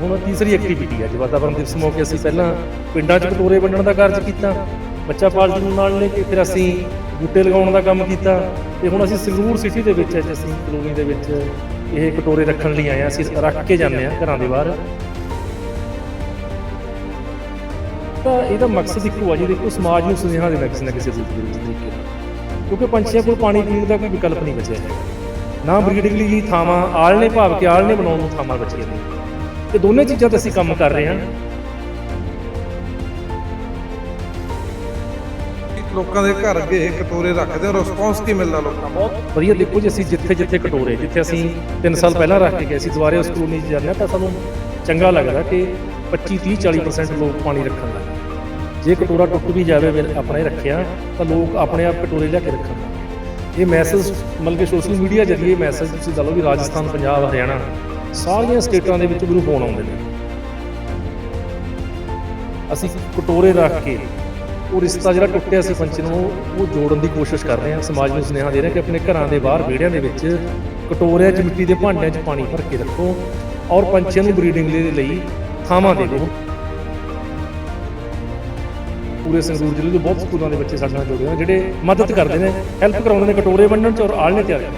ਹੁਣ ਤੀਸਰੀ ਐਕਟੀਵਿਟੀ ਹੈ ਜੀ। ਵਾਤਾਵਰਣ ਦਿਵਸ ਮੌਕੇ ਅਸੀਂ ਪਹਿਲਾਂ ਪਿੰਡਾਂ 'ਚ ਕਟੋਰੇ ਵੰਡਣ ਦਾ ਕਾਰਜ ਕੀਤਾ। ਬੱਚਾ ਪਾਲਟੀ ਨੂੰ ਨਾਲ ਲੈ ਕੇ ਫਿਰ ਅਸੀਂ ਬੂਟੇ ਲਗਾਉਣ ਦਾ ਕੰਮ ਕੀਤਾ। ਤੇ ਹੁਣ ਅਸੀਂ ਸੰਗਰੂਰ ਸਿਟੀ ਦੇ ਵਿੱਚ ਅੱਜ ਅਸੀਂ ਕਲੋਨੀ ਦੇ ਵਿੱਚ ਇਹ ਕਟੋਰੇ ਰੱਖਣ ਲਈ ਆਏ ਹਾਂ। ਅਸੀਂ ਰੱਖ ਕੇ ਜਾਂਦੇ ਹਾਂ ਘਰਾਂ ਦੇ ਬਾਹਰ। ਤਾਂ ਇਹਦਾ ਮਕਸਦ ਇੱਕੋ ਆ ਜੀ। ਦੇਖੋ, ਸਮਾਜ ਨੂੰ ਸੁਨੇਹਾ ਦੇਣਾ ਕਿਸੇ ਨਾ ਕਿਸੇ ਰੂਪ ਦੇ ਵਿੱਚ ਤਰੀਕੇ ਨਾਲ ਕਿਉਂਕਿ ਪੰਛੀਆਂ ਕੋਲ ਪਾਣੀ ਪੀਣ ਦਾ ਕੋਈ ਵਿਕਲਪ ਨਹੀਂ ਬਚਿਆ ਹੈ ਨਾ ਬਰੀਡਿੰਗ ਲਈ ਥਾਵਾਂ ਆਲਣੇ ਭਾਵ ਕਿ ਆਲਣੇ ਬਣਾਉਣ ਨੂੰ ਥਾਵਾਂ ਬਚੀਆਂ ਨੇ। ਤੇ ਦੋਨੇ ਚੀਜ਼ਾਂ ਤੇ ਅਸੀਂ ਕੰਮ ਕਰ ਰਹੇ ਹਾਂ। ਲੋਕਾਂ ਦੇ ਘਰ ਅੱਗੇ ਇਹ ਕਟੋਰੇ ਰੱਖਦੇ ਹੋ ਰਿਸਪੌਂਸ ਕੀ ਮਿਲਦਾ ਲੋਕਾਂ ਨੂੰ? ਬਹੁਤ ਵਧੀਆ। ਦੇਖੋ ਜੀ ਅਸੀਂ ਜਿੱਥੇ ਜਿੱਥੇ ਕਟੋਰੇ ਜਿੱਥੇ ਅਸੀਂ 3 ਸਾਲ ਪਹਿਲਾਂ ਰੱਖ ਕੇ ਗਏ ਸੀ ਦੁਬਾਰੇ ਉਸ ਕਲੋਨੀ 'ਚ ਜਾਂਦੇ ਹਾਂ ਤਾਂ ਸਾਨੂੰ ਚੰਗਾ ਲੱਗਦਾ ਕਿ 25 30 40% ਲੋਕ ਪਾਣੀ ਰੱਖਣ ਲੱਗੇ ਜੇ ਕਟੋਰਾ ਟੁੱਟ ਵੀ ਜਾਵੇ ਫਿਰ ਆਪਣਾ ਰੱਖਿਆ ਤਾਂ ਲੋਕ ਆਪਣੇ ਆਪ ਕਟੋਰੇ ਲਿਆ ਕੇ ਰੱਖਣ ਲੱਗੇ ਇਹ ਮੈਸੇਜ ਮਤਲਬ ਕਿ ਸੋਸ਼ਲ ਮੀਡੀਆ ਜਰੀਏ ਮੈਸੇਜ ਤੁਸੀਂ ਲਾ ਲਓ ਵੀ ਰਾਜਸਥਾਨ ਪੰਜਾਬ ਹਰਿਆਣਾ ਸਾਰੀਆਂ ਸਟੇਟਾਂ ਦੇ ਵਿੱਚ ਮੈਨੂੰ ਫੋਨ ਆਉਂਦੇ ਨੇ। ਅਸੀਂ ਕਟੋਰੇ ਰੱਖ ਕੇ ਉਹ ਰਿਸ਼ਤਾ ਜਿਹੜਾ ਟੁੱਟਿਆ ਸੀ ਪੰਛੀ ਨੂੰ ਉਹ ਜੋੜਨ ਦੀ ਕੋਸ਼ਿਸ਼ ਕਰ ਰਹੇ ਹਾਂ। ਸਮਾਜ ਨੂੰ ਸੁਨੇਹਾ ਦੇ ਰਹੇ ਹਾਂ ਕਿ ਆਪਣੇ ਘਰਾਂ ਦੇ ਬਾਹਰ ਵਿਹੜਿਆਂ ਦੇ ਵਿੱਚ ਕਟੋਰਿਆਂ 'ਚ, ਮਿੱਟੀ ਦੇ ਭਾਂਡਿਆਂ 'ਚ ਪਾਣੀ ਭਰ ਕੇ ਰੱਖੋ ਔਰ ਪੰਛੀਆਂ ਨੂੰ ਬਰੀਡਿੰਗ ਦੇ ਲਈ ਥਾਵਾਂ ਦੇ ਦਿਓ। ਪੂਰੇ ਸੰਗਰੂਰ ਜ਼ਿਲ੍ਹੇ ਦੇ ਬਹੁਤ ਸਕੂਲਾਂ ਦੇ ਬੱਚੇ ਸਾਡੇ ਨਾਲ ਜੁੜੇ ਹੋਏ ਨੇ, ਜਿਹੜੇ ਮਦਦ ਕਰਦੇ ਨੇ, ਹੈਲਪ ਕਰਾਉਂਦੇ ਨੇ, ਕਟੋਰੇ ਵੰਡਣ 'ਚ ਔਰ ਆਲਣੇ ਤਿਆਰ ਕਰਨ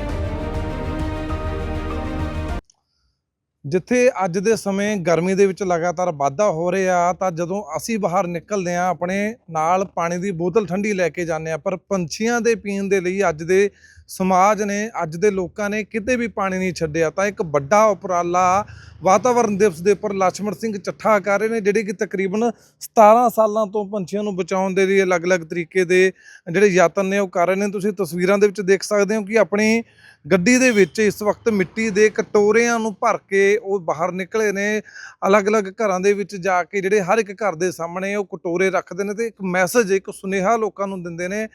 ਜਿੱਥੇ ਅੱਜ ਦੇ ਸਮੇਂ ਗਰਮੀ ਦੇ ਵਿੱਚ ਲਗਾਤਾਰ ਵਾਧਾ ਹੋ ਰਿਹਾ, ਤਾਂ ਜਦੋਂ ਅਸੀਂ ਬਾਹਰ ਨਿਕਲਦੇ ਹਾਂ, ਆਪਣੇ ਨਾਲ ਪਾਣੀ ਦੀ ਬੋਤਲ ਠੰਡੀ ਲੈ ਕੇ ਜਾਂਦੇ ਹਾਂ, ਪਰ ਪੰਛੀਆਂ ਦੇ ਪੀਣ ਦੇ ਲਈ ਅੱਜ ਦੇ ਸਮਾਜ ਨੇ ਅੱਜ ਦੇ ਲੋਕਾਂ ਨੇ ਕਿਤੇ ਵੀ ਪਾਣੀ ਨਹੀਂ ਛੱਡਿਆ, ਤਾਂ ਇੱਕ ਵੱਡਾ ਉਪਰਾਲਾ ਵਾਤਾਵਰਣ ਦਿਵਸ ਦੇ ਉੱਪਰ ਲక్ష్మణ ਸਿੰਘ ਚੱਠਾ ਕਰ ਰਹੇ ਨੇ, ਜਿਹੜੇ ਕਿ ਤਕਰੀਬਨ 17 ਸਾਲਾਂ ਤੋਂ ਪੰਛੀਆਂ ਨੂੰ ਬਚਾਉਣ ਦੇ ਲਈ ਅਲੱਗ-ਅਲੱਗ ਤਰੀਕੇ ਦੇ ਜਿਹੜੇ ਯਤਨ ਨੇ ਉਹ ਕਰ ਰਹੇ ਨੇ। ਤੁਸੀਂ ਤਸਵੀਰਾਂ ਦੇ ਵਿੱਚ ਦੇਖ ਸਕਦੇ ਹੋ ਕਿ ਆਪਣੀ ਗੱਡੀ ਦੇ ਵਿੱਚ ਇਸ ਵਕਤ ਮਿੱਟੀ ਦੇ ਕਟੋਰਿਆਂ ਨੂੰ ਭਰ ਕੇ ਉਹ ਬਾਹਰ ਨਿਕਲੇ ਨੇ। ਅਲੱਗ-ਅਲੱਗ ਘਰਾਂ ਦੇ ਵਿੱਚ ਜਾ ਕੇ ਜਿਹੜੇ ਹਰ ਇੱਕ ਘਰ ਦੇ ਸਾਹਮਣੇ ਉਹ ਕਟੋਰੇ ਰੱਖਦੇ ਨੇ ਤੇ ਇੱਕ ਮੈਸੇਜ, ਇੱਕ ਸੁਨੇਹਾ ਲੋਕਾਂ ਨੂੰ ਦਿੰਦੇ ਨੇ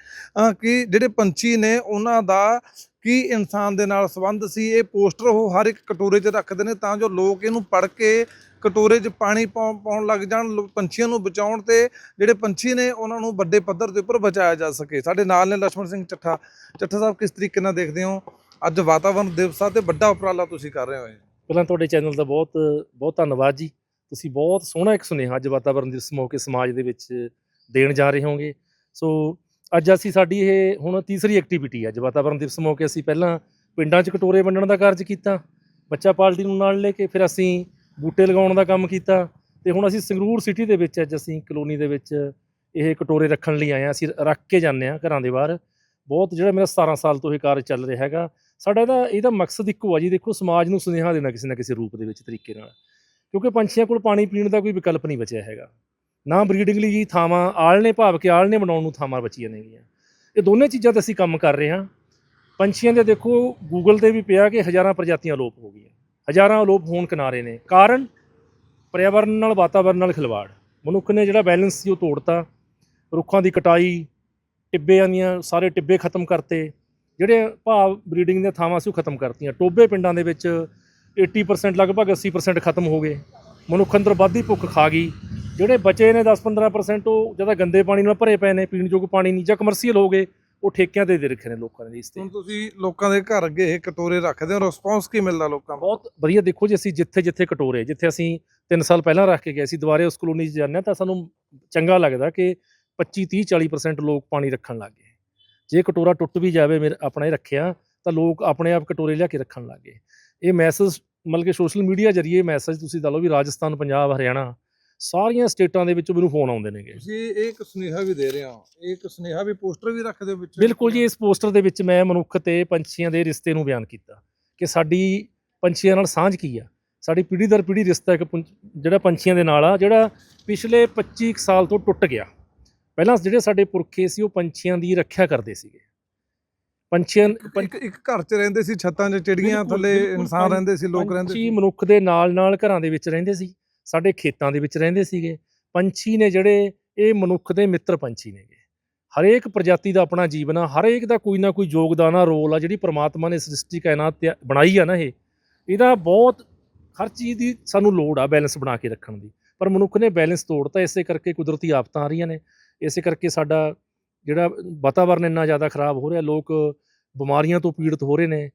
ਕਿ ਜਿਹੜੇ ਪੰਛੀ ਨੇ ਉਹਨਾਂ ਦਾ ਦਾ ਕੀ ਇਨਸਾਨ ਦੇ ਨਾਲ ਸੰਬੰਧ ਸੀ, ਇਹ ਪੋਸਟਰ ਉਹ ਹਰ ਇੱਕ ਕਟੋਰੇ 'ਚ ਰੱਖਦੇ ਨੇ ਤਾਂ ਜੋ ਲੋਕ ਇਹਨੂੰ ਪੜ੍ਹ ਕੇ ਕਟੋਰੇ 'ਚ ਪਾਣੀ ਪਾਉਣ ਲੱਗ ਜਾਣ ਪੰਛੀਆਂ ਨੂੰ ਬਚਾਉਣ ਤੇ ਜਿਹੜੇ ਪੰਛੀ ਨੇ ਉਹਨਾਂ ਨੂੰ ਵੱਡੇ ਪੱਧਰ ਦੇ ਉੱਪਰ ਬਚਾਇਆ ਜਾ ਸਕੇ। ਸਾਡੇ ਨਾਲ ਨੇ ਲక్ష్మణ ਸਿੰਘ ਚੱਠਾ। ਚੱਠਾ ਸਾਹਿਬ, ਕਿਸ ਤਰੀਕੇ ਨਾਲ ਦੇਖਦੇ ਹੋ? ਅੱਜ ਵਾਤਾਵਰਣ ਦਿਵਸਾ ਤੇ ਵੱਡਾ ਉਪਰਾਲਾ ਤੁਸੀਂ ਕਰ ਰਹੇ ਹੋ ਪਹਿਲਾਂ ਤੁਹਾਡੇ ਚੈਨਲ ਦਾ ਬਹੁਤ ਬਹੁਤ ਧੰਨਵਾਦ ਜੀ। ਤੁਸੀਂ ਬਹੁਤ ਸੋਹਣਾ ਇੱਕ ਸੁਨੇਹਾ ਅੱਜ ਵਾਤਾਵਰਣ ਦਿਵਸ ਮੌਕੇ ਸਮਾਜ ਦੇ ਵਿੱਚ ਦੇਣ ਜਾ ਰਹੇ ਹੋਗੇ। ਸੋ ਅੱਜ ਅਸੀਂ ਸਾਡੀ ਇਹ ਹੁਣ ਤੀਸਰੀ ਐਕਟੀਵਿਟੀ ਹੈ ਅੱਜ ਵਾਤਾਵਰਣ ਦਿਵਸ ਮੌਕੇ ਅਸੀਂ ਪਹਿਲਾਂ ਪਿੰਡਾਂ 'ਚ ਕਟੋਰੇ ਵੰਡਣ ਦਾ ਕਾਰਜ ਕੀਤਾ, ਬੱਚਾ ਪਾਲਟੀ ਨੂੰ ਨਾਲ ਲੈ ਕੇ ਫਿਰ ਅਸੀਂ ਬੂਟੇ ਲਗਾਉਣ ਦਾ ਕੰਮ ਕੀਤਾ ਤੇ ਹੁਣ ਅਸੀਂ ਸੰਗਰੂਰ ਸਿਟੀ ਦੇ ਵਿੱਚ ਅੱਜ ਅਸੀਂ ਕਲੋਨੀ ਦੇ ਵਿੱਚ ਇਹ ਕਟੋਰੇ ਰੱਖਣ ਲਈ ਆਏ ਹਾਂ। ਅਸੀਂ ਰੱਖ ਕੇ ਜਾਂਦੇ ਹਾਂ ਘਰਾਂ ਦੇ ਬਾਹਰ। ਬਹੁਤ ਜਿਹੜਾ ਮੇਰਾ 17 ਸਾਲ ਤੋਂ ਇਹ ਕਾਰਜ ਚੱਲ ਰਿਹਾ ਹੈਗਾ, ਸਾਡਾ ਇਹਦਾ ਇਹਦਾ ਮਕਸਦ ਇੱਕੋ ਆ ਜੀ, ਦੇਖੋ ਸਮਾਜ ਨੂੰ ਸੁਨੇਹਾ ਦੇਣਾ ਕਿਸੇ ਨਾ ਕਿਸੇ ਰੂਪ ਦੇ ਵਿੱਚ ਤਰੀਕੇ ਨਾਲ। ਕਿਉਂਕਿ ਪੰਛੀਆਂ ਕੋਲ ਪਾਣੀ ਪੀਣ ਦਾ ਕੋਈ ਵਿਕਲਪ ਨਹੀਂ ਬਚਿਆ ਹੈਗਾ। ਨਾ ਬਰੀਡਿੰਗ ਲਈ ਜੀ ਥਾਵਾਂ ਆਲਣੇ ਭਾਵ ਕਿ ਆਲਣੇ ਬਣਾਉਣ ਨੂੰ ਥਾਵਾਂ ਬਚੀਆਂ ਨੇਗੀਆਂ ਇਹ ਦੋਨੇ ਚੀਜ਼ਾਂ ਤੇ ਅਸੀਂ ਕੰਮ ਕਰ ਰਹੇ ਹਾਂ। ਪੰਛੀਆਂ ਦੇ ਦੇਖੋ ਗੂਗਲ ਤੇ ਵੀ ਪਿਆ ਕਿ ਹਜ਼ਾਰਾਂ ਪ੍ਰਜਾਤੀਆਂ ਅਲੋਪ ਹੋ ਗਈਆਂ। ਹਜ਼ਾਰਾਂ ਅਲੋਪ ਹੋਣ ਕਿਨਾਰੇ ਨੇ। ਕਾਰਨ, ਪਰਿਆਵਰਨ ਨਾਲ, ਵਾਤਾਵਰਨ ਨਾਲ ਖਿਲਵਾੜ। ਮਨੁੱਖ ਨੇ ਜਿਹੜਾ ਬੈਲੈਂਸ ਸੀ ਉਹ ਤੋੜਤਾ। ਰੁੱਖਾਂ ਦੀ ਕਟਾਈ ਟਿੱਬਿਆਂ ਦੀਆਂ ਸਾਰੇ ਟਿੱਬੇ ਖਤਮ ਕਰਤੇ। ਜਿਹੜੇ ਭਾਵ ਬਰੀਡਿੰਗ ਦੀਆਂ ਥਾਵਾਂ ਸੀ ਉਹ ਖਤਮ ਕਰਤੀਆਂ। ਟੋਬੇ ਪਿੰਡਾਂ ਦੇ ਵਿੱਚ 80% ਲਗਭਗ 80% ਖਤਮ ਹੋ ਗਏ। ਮਨੁੱਖ ਅੰਦਰ ਵੱਧਦੀ ਭੁੱਖ ਖਾ ਗਈ। ਜਿਹੜੇ ਬਚੇ ਨੇ 10-15% ਉਹ ਜ਼ਿਆਦਾ ਗੰਦੇ ਪਾਣੀ ਨਾਲ ਭਰੇ ਪਏ ਨੇ ਪੀਣ ਯੋਗ ਪਾਣੀ ਨਹੀਂ ਜਾਂ ਕਮਰਸ਼ੀਅਲ ਹੋ ਗਏ ਉਹ ਠੇਕਿਆਂ ਤੇ ਦੇ ਰੱਖੇ ਨੇ ਲੋਕਾਂ ਨੇ ਇਸ ਤੇ। ਹੁਣ ਤੁਸੀਂ ਲੋਕਾਂ ਦੇ ਘਰ ਅੱਗੇ ਇਹ ਕਟੋਰੇ ਰੱਖਦੇ ਹੋ ਰਿਸਪੌਂਸ ਕੀ ਮਿਲਦਾ ਲੋਕਾਂ ਨੂੰ? ਬਹੁਤ ਵਧੀਆ ਦੇਖੋ ਜੀ ਅਸੀਂ ਜਿੱਥੇ ਜਿੱਥੇ ਕਟੋਰੇ ਜਿੱਥੇ ਅਸੀਂ 3 ਸਾਲ ਪਹਿਲਾਂ ਰੱਖ ਕੇ ਗਏ ਸੀ ਦੁਬਾਰੇ ਉਸ ਕਲੋਨੀ 'ਚ ਜਾਂਦੇ ਤਾਂ ਸਾਨੂੰ ਚੰਗਾ ਲੱਗਦਾ ਕਿ 25 30 40% ਲੋਕ ਪਾਣੀ ਰੱਖਣ ਲੱਗ ਗਏ। ਜੇ ਕਟੋਰਾ ਟੁੱਟ ਵੀ ਜਾਵੇ ਮੇਰੇ ਆਪਣਾ ਹੀ ਰੱਖਿਆ ਤਾਂ ਲੋਕ ਆਪਣੇ ਆਪ ਕਟੋਰੇ ਲਿਆ ਕੇ ਰੱਖਣ ਲੱਗ ਗਏ। ਇਹ ਮੈਸੇਜ ਮਤਲਬ ਕਿ ਸੋਸ਼ਲ ਮੀਡੀਆ ਜਰੀਏ ਮੈਸੇਜ ਤੁਸੀਂ ਲਾ ਲਓ ਵੀ ਰਾਜਸਥਾਨ ਪੰਜਾਬ ਹਰਿਆਣਾ ਸਾਰੀਆਂ ਸਟੇਟਾਂ ਦੇ ਵਿੱਚ ਮੈਨੂੰ ਫੋਨ ਆਉਂਦੇ ਨੇਗੇ। ਤੁਸੀਂ ਇਹ ਇੱਕ ਸੁਨੇਹਾ ਵੀ ਦੇ ਰਹੇ ਹੋ। ਇਹ ਇੱਕ ਸੁਨੇਹਾ ਵੀ ਪੋਸਟਰ ਵੀ ਰੱਖਦੇ ਹੋ ਵਿੱਚ। ਬਿਲਕੁਲ ਜੀ ਇਸ ਪੋਸਟਰ ਦੇ ਵਿੱਚ ਮੈਂ ਮਨੁੱਖ ਤੇ ਪੰਛੀਆਂ ਦੇ ਰਿਸ਼ਤੇ ਨੂੰ ਬਿਆਨ ਕੀਤਾ ਕਿ ਸਾਡੀ ਪੰਛੀਆਂ ਨਾਲ ਸਾਂਝ ਕੀ ਆ? ਸਾਡੀ ਪੀੜ੍ਹੀ ਦਰ ਪੀੜ੍ਹੀ ਰਿਸ਼ਤਾ ਇੱਕ ਪੰਛ- ਜਿਹੜਾ ਪੰਛੀਆਂ ਦੇ ਨਾਲ ਆ ਜਿਹੜਾ ਪਿਛਲੇ 25 ਕੁ ਸਾਲ ਤੋਂ ਟੁੱਟ ਗਿਆ। ਪਹਿਲਾਂ ਜਿਹੜੇ ਸਾਡੇ ਪੁਰਖੇ ਸੀ ਉਹ ਪੰਛੀਆਂ ਦੀ ਰੱਖਿਆ ਕਰਦੇ ਸੀਗੇ। ਪੰਛੀਆਂ ਪੰ- ਇੱਕ ਇੱਕ ਘਰ 'ਚ ਰਹਿੰਦੇ ਸੀ ਛੱਤਾਂ 'ਚ ਚਿੜੀਆਂ ਬਿਲਕੁਲ, ਥੱਲੇ ਬਿਲਕੁਲ, ਇਨਸਾਨ ਰਹਿੰਦੇ ਸੀ ਲੋਕ ਰਹਿੰਦੇ ਪੰਛੀ ਸੀ। ਮਨੁੱਖ ਦੇ ਨਾਲ ਨਾਲ ਘਰਾਂ ਦੇ ਵਿੱਚ ਰਹਿੰਦੇ ਸੀ। ਸਾਡੇ ਖੇਤਾਂ ਦੇ ਵਿੱਚ ਰਹਿੰਦੇ ਸੀਗੇ। ਪੰਛੀ ਨੇ ਜਿਹੜੇ, ਇਹ ਮਨੁੱਖ ਦੇ ਮਿੱਤਰ ਪੰਛੀ ਨੇਗੇ। ਹਰੇਕ ਪ੍ਰਜਾਤੀ ਦਾ ਆਪਣਾ ਜੀਵਨ ਆ, ਹਰੇਕ ਦਾ ਕੋਈ ਨਾ ਕੋਈ ਯੋਗਦਾਨ ਆ, ਰੋਲ ਆ, ਜਿਹੜੀ ਪ੍ਰਮਾਤਮਾ ਨੇ ਸ੍ਰਿਸ਼ਟੀ ਕਾਇਨਾਤ ਬਣਾਈ ਆ ਨਾ ਇਹ। ਇਹਦਾ ਬਹੁਤ, ਹਰ ਚੀਜ਼ ਦੀ ਸਾਨੂੰ ਲੋੜ ਆ ਬੈਲੈਂਸ ਬਣਾ ਕੇ ਰੱਖਣ ਦੀ। ਪਰ ਮਨੁੱਖ ਨੇ ਬੈਲੈਂਸ ਤੋੜਤਾ, ਇਸੇ ਕਰਕੇ ਕੁਦਰਤੀ ਆਫਤਾਂ ਆ ਰਹੀਆਂ ਨੇ। ਇਸੇ ਕਰਕੇ ਸਾਡਾ ਜਿਹੜਾ ਵਾਤਾਵਰਨ ਇੰਨਾ ਜ਼ਿਆਦਾ ਖਰਾਬ ਹੋ ਰਿਹਾ, ਲੋਕ ਬਿਮਾਰੀਆਂ ਤੋਂ ਪੀੜਤ ਹੋ ਰਹੇ ਨੇ।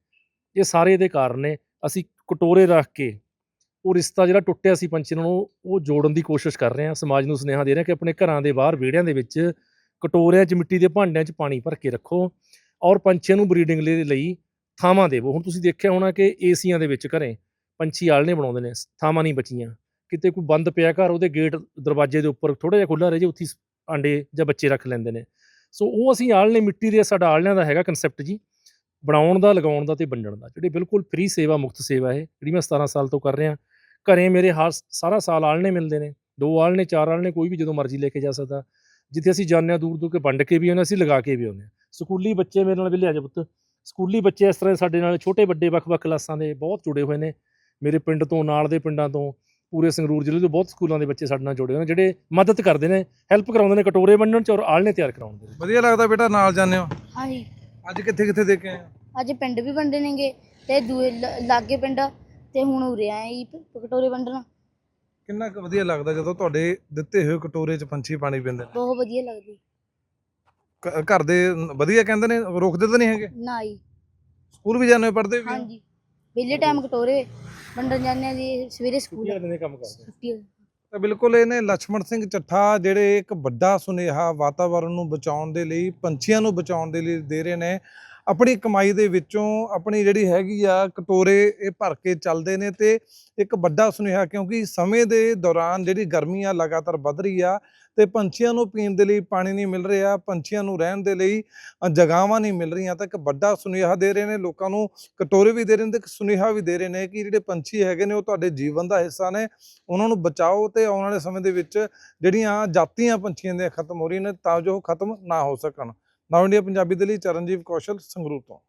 ਇਹ ਸਾਰੇ ਦੇ ਕਾਰਨ ਨੇ। ਅਸੀਂ ਕਟੋਰੇ ਰੱਖ ਕੇ ਉਹ ਰਿਸ਼ਤਾ ਜਿਹੜਾ ਟੁੱਟਿਆ ਸੀ ਪੰਛੀ ਨਾਲ, ਉਹ ਉਹ ਜੋੜਨ ਦੀ ਕੋਸ਼ਿਸ਼ ਕਰ ਰਹੇ ਹਾਂ, ਸਮਾਜ ਨੂੰ ਸੁਨੇਹਾ ਦੇ ਰਹੇ ਹਾਂ ਕਿ ਆਪਣੇ ਘਰਾਂ ਦੇ ਬਾਹਰ ਵਿਹੜਿਆਂ ਦੇ ਵਿੱਚ ਕਟੋਰਿਆਂ 'ਚ ਮਿੱਟੀ ਦੇ ਭਾਂਡਿਆਂ 'ਚ ਪਾਣੀ ਭਰ ਕੇ ਰੱਖੋ ਔਰ ਪੰਛੀਆਂ ਨੂੰ ਬਰੀਡਿੰਗ ਲਈ ਥਾਵਾਂ ਦੇਵੋ। ਹੁਣ ਤੁਸੀਂ ਦੇਖਿਆ ਹੋਣਾ ਕਿ ਏਸੀਆਂ ਦੇ ਵਿੱਚ ਘਰੇ ਪੰਛੀ ਆਲਣੇ ਬਣਾਉਂਦੇ ਨੇ, ਥਾਵਾਂ ਨਹੀਂ ਬਚੀਆਂ। ਕਿਤੇ ਕੋਈ ਬੰਦ ਪਿਆ ਘਰ, ਉਹਦੇ ਗੇਟ ਦਰਵਾਜ਼ੇ ਦੇ ਉੱਪਰ ਥੋੜਾ ਜਿਹਾ ਖੁੱਲਾ ਰਹੇ ਜੇ, ਉੱਥੇ ਆਂਡੇ ਜਾਂ ਬੱਚੇ ਰੱਖ ਲੈਂਦੇ ਨੇ। ਸੋ ਉਹ ਅਸੀਂ ਆਲਣੇ ਮਿੱਟੀ ਦੇ ਸਾਡਾ ਆਲਣਿਆਂ ਦਾ ਹੈਗਾ ਕਨਸੈਪਟ ਜੀ, ਬਣਾਉਣ ਦਾ, ਲਗਾਉਣ ਦਾ ਤੇ ਵੰਡਣ ਦਾ, ਜਿਹੜੇ ਬਿਲਕੁਲ ਫ੍ਰੀ ਸੇਵਾ ਮੁਕਤ ਸੇਵਾ ਹੈ ਜਿਹੜੀ ਮੈਂ 17 ਸਾਲ ਤੋਂ ਕਰ ਰਿਹਾ। ਘਰੇ ਮੇਰੇ ਹਰ ਸਾਰਾ ਸਾਲ ਆਲਣੇ ਮਿਲਦੇ ਨੇ ਦੋ ਆਲਣੇ ਚਾਰ ਆਲਣੇ ਕੋਈ ਵੀ ਜਦੋਂ ਮਰਜ਼ੀ ਲੈ ਕੇ ਜਾ ਸਕਦਾ। ਜਿੱਥੇ ਅਸੀਂ ਜਾਂਦੇ ਹਾਂ ਦੂਰ ਦੂਰ ਕੇ ਵੰਡ ਕੇ ਵੀ ਆਉਂਦੇ ਅਸੀਂ ਲਗਾ ਕੇ ਵੀ ਆਉਂਦੇ ਸਕੂਲੀ ਬੱਚੇ ਮੇਰੇ ਨਾਲ ਵੀ ਲਿਆ ਜਾ ਪੁੱਤ। ਸਕੂਲੀ ਬੱਚੇ ਇਸ ਤਰ੍ਹਾਂ ਸਾਡੇ ਨਾਲ ਛੋਟੇ ਵੱਡੇ ਵੱਖ-ਵੱਖ ਕਲਾਸਾਂ ਦੇ ਬਹੁਤ ਜੁੜੇ ਹੋਏ ਨੇ। ਮੇਰੇ ਪਿੰਡ ਤੋਂ ਨਾਲ ਦੇ ਪਿੰਡਾਂ ਤੋਂ ਪੂਰੇ ਸੰਗਰੂਰ ਜ਼ਿਲ੍ਹੇ ਤੋਂ ਬਹੁਤ ਸਕੂਲਾਂ ਦੇ ਬੱਚੇ ਸਾਡੇ ਨਾਲ ਜੁੜੇ ਹੋਏ ਨੇ ਜਿਹੜੇ ਮਦਦ ਕਰਦੇ ਨੇ ਹੈਲਪ ਕਰਾਉਂਦੇ ਨੇ ਕਟੋਰੇ ਵੰਡਣ ਚ ਔਰ ਆਲਣੇ ਤਿਆਰ ਕਰਾਉਣ ਦੇ ਵਧੀਆ ਲੱਗਦਾ ਬੇਟਾ ਨਾਲ ਜਾਂਦੇ ਹੋ? ਹਾਂਜੀ। ਅੱਜ ਕਿੱਥੇ ਕਿੱਥੇ ਦੇ ਕੇ ਆਏ ਹੋ? ਅੱਜ ਪਿੰਡ ਵੀ ਵੰਡੇ ਨੇਗੇ ਤੇ ਦੂਏ ਲਾਗੇ ਪਿੰਡ ਤੇ ਹੁਣ ਉਰੇ ਆਏ ਜੀ ਪ- ਕਟੋਰੇ ਵੰਡਣ। ਕਿੰਨਾ ਕੁ ਵਧੀਆ ਲੱਗਦਾ ਜਦੋਂ ਤੁਹਾਡੇ ਦਿੱਤੇ ਹੋਏ ਕਟੋਰੇ 'ਚ ਪੰਛੀ ਪਾਣੀ ਪੀਂਦੇ ਨੇ? ਬਹੁਤ ਵਧੀਆ ਲੱਗਦੀ। ਘਰ ਦੇ ਵਧੀਆ ਕਹਿੰਦੇ ਨੇ ਰੋਕਦੇ ਤਾਂ ਨਹੀਂ ਹੈਗੇ? ਨਾ ਜੀ। ਸਕੂਲ ਵੀ ਜਾਂਦੇ ਪੜਦੇ ਵੀ ਹਾਂਜੀ। ਵਿਹਲੇ ਟਾਈਮ ਕਟੋਰੇ ਵੰਡਣ ਜਾਂਦੇ ਜੀ ਸਵੇਰੇ ਸਕੂਲ ਛੁੱਟੀ ਕੰਮ ਕਰਦੇ। ਛੁੱਟੀ ਤਾਂ ਬਿਲਕੁਲ ਇਹਨੇ ਲਛਮਣ ਸਿੰਘ ਚੱਠਾ ਜਿਹੜੇ ਇੱਕ ਵੱਡਾ ਸੁਨੇਹਾ ਵਾਤਾਵਰਨ ਨੂੰ ਬਚਾਉਣ ਦੇ ਲਈ ਪੰਛੀਆਂ ਨੂੰ ਬਚਾਉਣ ਦੇ ਲਈ ਦੇ ਰਹੇ ਨੇ। ਆਪਣੀ ਕਮਾਈ ਦੇ ਵਿੱਚੋਂ ਆਪਣੀ ਜਿਹੜੀ ਹੈਗੀ ਆ ਕਟੋਰੇ ਇਹ ਭਰ ਕੇ ਚੱਲਦੇ ਨੇ ਤੇ ਇੱਕ ਵੱਡਾ ਸੁਨੇਹਾ ਕਿਉਂਕਿ ਸਮੇਂ ਦੇ ਦੌਰਾਨ ਜਿਹੜੀ ਗਰਮੀ ਆ ਲਗਾਤਾਰ ਵੱਧ ਰਹੀ ਆ ਤੇ ਪੰਛੀਆਂ ਨੂੰ ਪੀਣ ਦੇ ਲਈ ਪਾਣੀ ਨਹੀਂ ਮਿਲ ਰਿਹਾ ਪੰਛੀਆਂ ਨੂੰ ਰਹਿਣ ਦੇ ਲਈ ਅ, ਜਗ੍ਹਾਵਾਂ ਨਹੀਂ ਮਿਲ ਰਹੀਆਂ ਤਾਂ ਇੱਕ ਵੱਡਾ ਸੁਨੇਹਾ ਦੇ ਰਹੇ ਨੇ ਲੋਕਾਂ ਨੂੰ ਕਟੋਰੇ ਵੀ ਦੇ ਰਹੇ ਨੇ ਤੇ ਇੱਕ ਸੁਨੇਹਾ ਵੀ ਦੇ ਰਹੇ ਨੇ ਕਿ ਜਿਹੜੇ ਪੰਛੀ ਹੈਗੇ ਨੇ ਉਹ ਤੁਹਾਡੇ ਜੀਵਨ ਦਾ ਹਿੱਸਾ ਨੇ ਉਹਨਾਂ ਨੂੰ ਬਚਾਓ ਤੇ ਆਉਣ ਵਾਲੇ ਸਮੇਂ ਦੇ ਵਿੱਚ ਜਿਹੜੀਆਂ ਜਾਤੀਆਂ ਪੰਛੀਆਂ ਦੀਆਂ ਖਤਮ ਹੋ ਰਹੀਆਂ ਨੇ ਤਾਂ ਜੋ ਉਹ ਖਤਮ ਨਾ ਹੋ ਸਕਣ। ਨਾਉ ਇੰਡੀਆ ਪੰਜਾਬੀ ਦੇ ਲਈ ਚਰਨਜੀਤ ਕੌਸ਼ਲ ਸੰਗਰੂਰ ਤੋਂ।